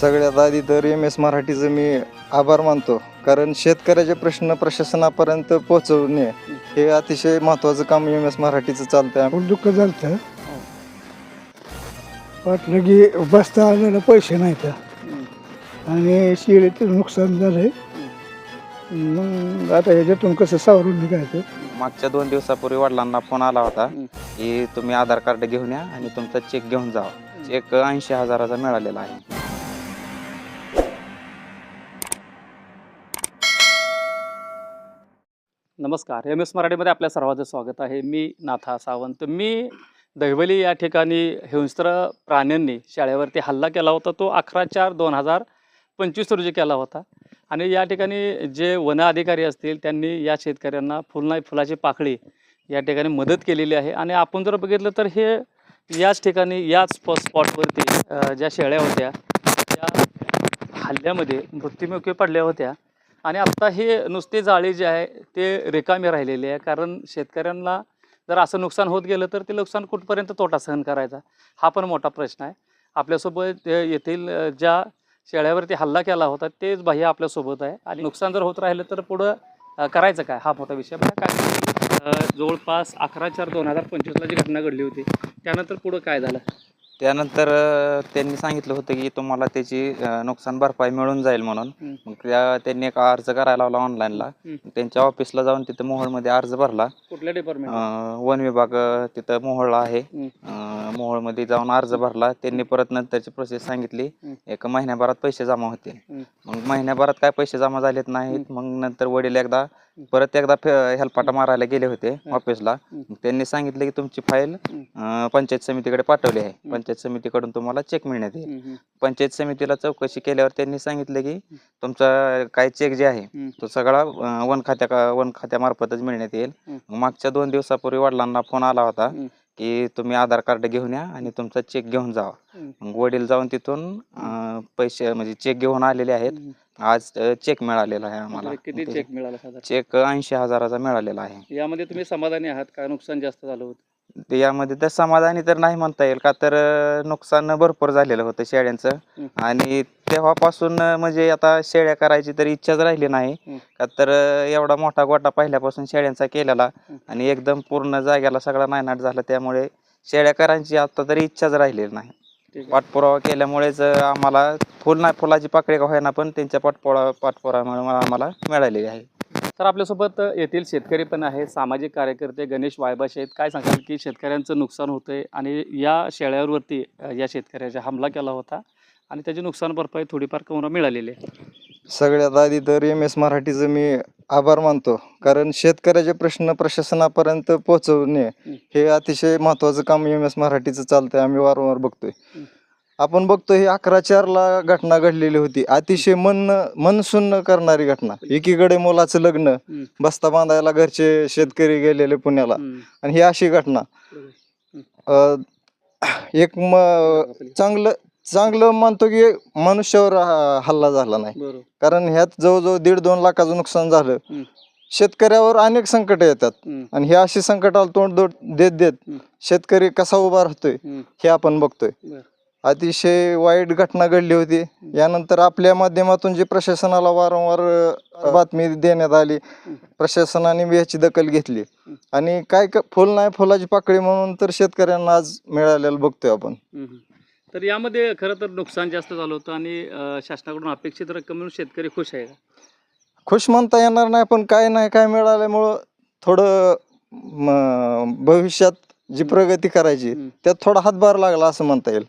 सगळ्यात आधी तर एम एस मराठीचं मी आभार मानतो. कारण शेतकऱ्याचे प्रश्न प्रशासनापर्यंत पोहोचवणे हे अतिशय महत्त्वाचं काम एम एस मराठीचं चालतंय. खूप दुःख झालं वाटलं की बसता आलेला पैसे नाही तर आणि शिळेचं नुकसान झालंय. मग आता ह्याच्यातून कसं सावरून निघायचं? मागच्या दोन दिवसापूर्वी वडिलांना फोन आला होता की तुम्ही आधार कार्ड घेऊन या आणि तुमचा चेक घेऊन जा चेक ऐंशी हजाराचा मिळालेला आहे. नमस्कार. एम एस मराठीमध्ये आपल्या सर्वांचं स्वागत आहे. मी नाथा सावंत. मी दहिवली या ठिकाणी हिंस्त्र प्राण्यांनी शाळेवरती हल्ला केला होता. तो अकरा चार दोन हजार पंचवीस रोजी केला होता. आणि या ठिकाणी जे वन अधिकारी असतील त्यांनी या शेतकऱ्यांना फुल नाही फुलाची पाकळी या ठिकाणी मदत केलेली आहे. आणि आपण जर बघितलं तर हे याच ठिकाणी याच स्पॉटवरती ज्या शेळ्या होत्या त्या हल्ल्यामध्ये मृत्युमुखी पडल्या होत्या. आणि आत्ता हे नुसते जाळी जे आहे ते रिकामी राहिलेले आहे. कारण शेतकऱ्यांना जर असं नुकसान होत गेलं तर ते नुकसान कुठपर्यंत तोटा सहन करायचा? हा पण मोठा प्रश्न आहे. आपल्यासोबत येथील ज्या शेळ्यावरती हल्ला केला होता तेच बाह्य आपल्यासोबत आहे. आणि नुकसान जर होत राहिलं तर पुढं करायचं काय? हा मोठा विषय. काय जवळपास अकरा चार दोन हजार पंचवीसला जी घटना घडली होती त्यानंतर पुढं काय झालं? त्यानंतर अं, त्यांनी सांगितलं होतं की तुम्हाला त्याची अं, नुकसान भरपाई मिळून जाईल म्हणून. मग त्या त्यांनी एक अर्ज करायला लावला ऑनलाईनला. त्यांच्या ऑफिसला जाऊन तिथं मोहोळमध्ये अर्ज भरला कुठल्या डिपार्टमेंट अं, वन विभाग अं, तिथं मोहोळला आहे. अं, मोहोळमध्ये जाऊन अर्ज भरला त्यांनी परत नंतरची प्रोसेस सांगितली. एक महिन्याभरात पैसे जमा होतील. मग महिन्याभरात काय पैसे जमा झालेत नाहीत मग नंतर वडील एकदा परत एकदा हेलपाटा मारायला गेले होते ऑफिसला त्यांनी सांगितलं की तुमची फाईल. अं, पंचायत समितीकडे पाठवली आहे. पंचायत समितीकडून तुम्हाला चेक मिळण्यात येईल. पंचायत समितीला चौकशी केल्यावर त्यांनी सांगितलं की तुमचा काय चेक जे आहे. तो सगळा अं, वन खात्या का- वन खात्यामार्फतच मिळण्यात येईल. मग मागच्या दोन दिवसापूर्वी वडिलांना फोन आला होता. की तुम्ही आधार कार्ड घेऊन या आणि तुमचा चेक घेऊन जावा. मग वडील जाऊन तिथून अं, पैसे म्हणजे चेक घेऊन आलेले आहेत. आज चेक मिळालेला आहे आम्हाला. म्हणजे किती चेक मिळाला साधारण? चेक ऐंशी हजाराचा मिळालेला आहे. यामध्ये तुम्ही समाधानी आहात का? नुकसान जास्त झालं होतं? ते यामध्ये तर समाधानी तर नाही म्हणता येईल का? तर अं, नुकसान भरपूर झालेलं होतं शेळ्यांचं. आणि तेव्हापासून अं, म्हणजे आता शेळ्या करायची तर इच्छाच राहिली नाही. का तर अं, एवढा मोठा गोटा पहिल्यापासून शेळ्यांचा केलेला. आणि एकदम पूर्ण जाग्याला सगळा नायनाट झाला. त्यामुळे शेळ्या करायची आता तरी इच्छाच राहिलेली नाही. पाठपुरावा केल्यामुळेच आम्हाला फुल नाही फुलाची पाकळी का होईना पण त्यांच्या पाठपुरा पाठपुरामुळे आम्हाला मिळालेली आहे. तर आपल्यासोबत येथील शेतकरी पण आहे सामाजिक कार्यकर्ते गणेश वायबाशे आहेत. काय सांगाल की शेतकऱ्यांचं नुकसान होतंय आणि या शेळ्यावरती या शेतकऱ्याचा हमला केला होता. आणि त्याची नुकसान भरपाई थोडीफार करून मिळालेली आहे सगळ्यात आधी तर एम एस मराठीचं मी आभार मानतो कारण शेतकऱ्याचे प्रश्न प्रशासनापर्यंत पोहोचवणे हे अतिशय महत्त्वाचं काम एम एस मराठीचं चालतंय आम्ही वारंवार बघतोय. आपण बघतोय ही अकरा चारला घटना घडलेली होती अतिशय मन मन सुन्न करणारी घटना एकीकडे मुलाचं लग्न. बस्ता बांधायला घरचे शेतकरी गेलेले पुण्याला. आणि ही अशी घटना अ, एक म चांगलं चांगलं मानतो की मनुष्यावर हा- हल्ला झाला नाही बरोबर कारण ह्यात जवळजवळ दीड दोन लाखाचं नुकसान झालं. शेतकऱ्यावर अनेक संकट येतात हम्म. आणि हे अशी संकटाला तोंड दो- देत देत. शेतकरी कसा उभा राहतोय हम्म. हे आपण बघतोय बरं. अतिशय वाईट घटना घडली होती यानंतर आपल्या माध्यमातून जी प्रशासनाला वारंवार अ, बातमी देण्यात आली प्रशासनाने याची दखल घेतली आणि काय क- फुल नाही फुलाची पाकळी म्हणून तर शेतकऱ्यांना आज मिळालेलं बघतोय आपण. तर यामध्ये खरं तर नुकसान जास्त झालं होतं आणि अ, शासनाकडून अपेक्षित रक्कम मिळून शेतकरी खुश आहे का खुश म्हणता येणार नाही पण काय नाही काय मिळाल्यामुळं थोडं म, भविष्यात जी प्रगती करायची हम्म. त्यात थोडा हातभार लागला असं म्हणता येईल.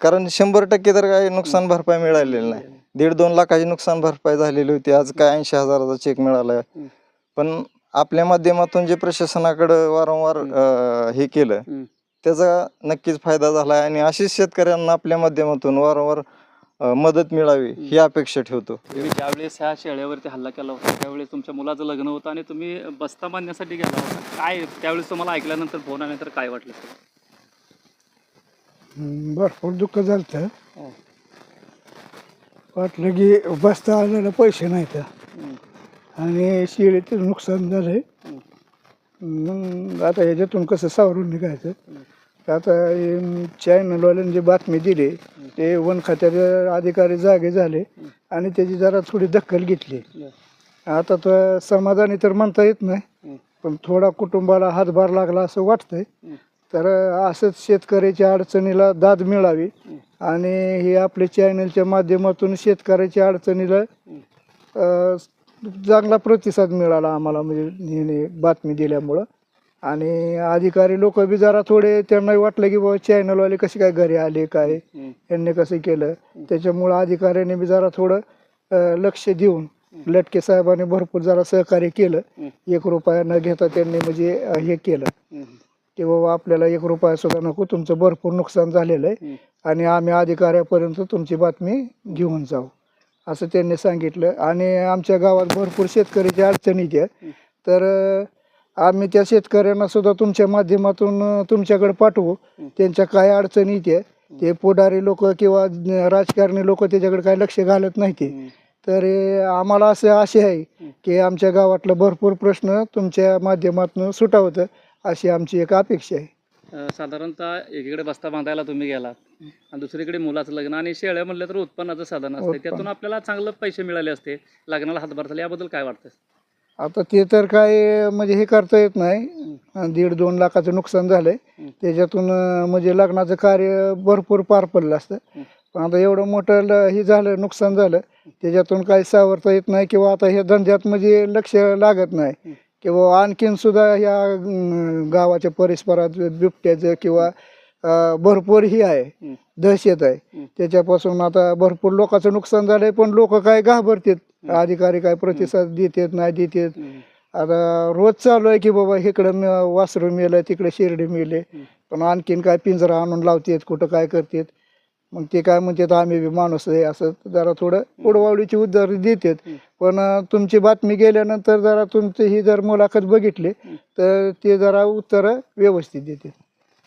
कारण शंभर टक्के तर काही नुकसान भरपाई मिळालेली नाही. दीड दोन लाखाची नुकसान भरपाई झालेली होती आज काय ऐंशी हजाराचा चेक मिळाला हम्म. पण आपल्या माध्यमातून जे प्रशासनाकडं वारंवार अं, हे केलं हम्म. त्याचा नक्कीच फायदा झाला आहे आणि अशीच शेतकऱ्यांना आपल्या माध्यमातून वारंवार अं, मदत मिळावी ही अपेक्षा ठेवतो. तुम्ही ज्यावेळेस ह्या शेळ्यावरती हल्ला केला होता त्यावेळेस तुमच्या मुलाचं लग्न होतं आणि तुम्ही बस्ता बांधण्यासाठी गेला होता. काय त्यावेळेस तुम्हाला ऐकल्यानंतर फोन आल्यानंतर काय वाटलं हम्म, भरपूर दुःख झालं हो. वाटलं की बसता आलेला पैसे नाही तर हम्म. आणि शिळेचं नुकसान झालंय. मग आता ह्याच्यातून कसं सावरून निघायचं? आता चॅनलवाल्यांनी जी बातमी दिली ते वन खात्याचे अधिकारी जागे झाले आणि त्याची जरा थोडी दखल घेतली. आता तर समाधानी तर म्हणता येत नाही पण थोडा कुटुंबाला हातभार लागला असं वाटतंय. तर असंच शेतकऱ्याच्या अडचणीला दाद मिळावी आणि हे आपल्या चॅनलच्या माध्यमातून शेतकऱ्याच्या अडचणीला चांगला प्रतिसाद मिळाला आम्हाला म्हणजे हिने बातमी दिल्यामुळं. आणि अधिकारी लोक बी जरा थोडे त्यांना वाटलं की बाबा चॅनलवाले कसे काय घरी आले काय? यांनी कसं केलं? त्याच्यामुळं अधिकाऱ्यांनी बी जरा थोडं अ, लक्ष देऊन लटके साहेबांनी भरपूर जरा सहकार्य केलं. एक रुपया न घेता त्यांनी म्हणजे अ, हे केलं. की बाबा आपल्याला एक रुपया सुद्धा नको तुमचं भरपूर नुकसान झालेलं आहे आणि आम्ही अधिकाऱ्यापर्यंत तुमची बातमी घेऊन जाऊ. असं त्यांनी सांगितलं. आणि आमच्या गावात भरपूर शेतकऱ्याच्या अडचणी त्या तर अ, आम्ही त्या शेतकऱ्यांना सुद्धा तुमच्या माध्यमातून तुमच्याकडे पाठवू. त्यांच्या काय अडचणी त्या ते. पुढारी लोक किंवा राजकारणी लोक त्याच्याकडे काय लक्ष घालत नाही ते. तर आम्हाला असं आशा आहे की आमच्या गावातला भरपूर प्रश्न तुमच्या माध्यमातून सुटावतं अशी आमची एक अपेक्षा आहे. साधारणतः एकीकडे बस्ता बांधायला तुम्ही गेलात आणि दुसरीकडे मुलाचं लग्न आणि शेळ्या म्हणलं तर उत्पन्नाचं साधन असते. त्यातून आपल्याला चांगलं पैसे मिळाले असते. लग्नाला हातभार झाले याबद्दल काय वाटतं आता ते तर काय म्हणजे हे करता येत नाही. दीड दोन लाखाचं नुकसान झालंय. त्याच्यातून म्हणजे लग्नाचं कार्य भरपूर पार पडलं असतं. पण आता एवढं मोठं ल- हे झालं नुकसान झालं. त्याच्यातून काही सावरता येत नाही किंवा आता ह्या धंद्यात म्हणजे लक्ष लागत नाही. किंवा आणखीन सुद्धा ह्या गावाच्या परिसरात बिबट्याचं किंवा भरपूर ही आहे. दहशत आहे. त्याच्यापासून आता भरपूर लोकांचं नुकसान झालंय पण लोक काय घाबरतात. अधिकारी काय प्रतिसाद देतात नाही देतात. आता रोज चालू आहे की बाबा इकडं म- वासरू मेलं तिकडे शिर्डी मेले पण आणखीन काय पिंजरा आणून लावतात कुठं काय करतात. मग ते काय म्हणतात आम्ही बी माणूस आहे असं जरा थोडं उडवावडीची उद्धार देतात. पण तुमची बातमी गेल्यानंतर जरा तुमची ही जर मुलाखत बघितली तर ते जरा उत्तर व्यवस्थित देतात.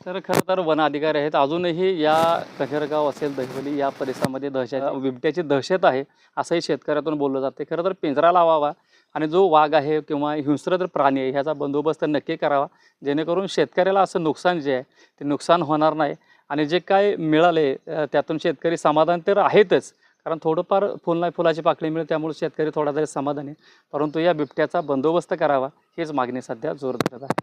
तर खरं तर वन अधिकारी आहेत. अजूनही या कहेरगाव असेल दहिवली या परिसरामध्ये दहशत बिबट्याची दहशत आहे असंही शेतकऱ्यातून बोललं जाते खरं तर पिंजरा लावावा आणि जो वाघ आहे किंवा हिंस्र तर प्राणी आहे ह्याचा बंदोबस्त नक्की करावा. जेणेकरून शेतकऱ्याला असं नुकसान जे आहे ते नुकसान होणार नाही. आणि जे काय मिळाले त्यातून शेतकरी समाधान तर आहेतच. कारण थोडंफार फुल नाही फुलाची पाकळी मिळेल त्यामुळे शेतकरी थोडा तरी समाधानी आहे. परंतु या बिबट्याचा बंदोबस्त करावा हीच मागणी सध्या जोर धरत आहे.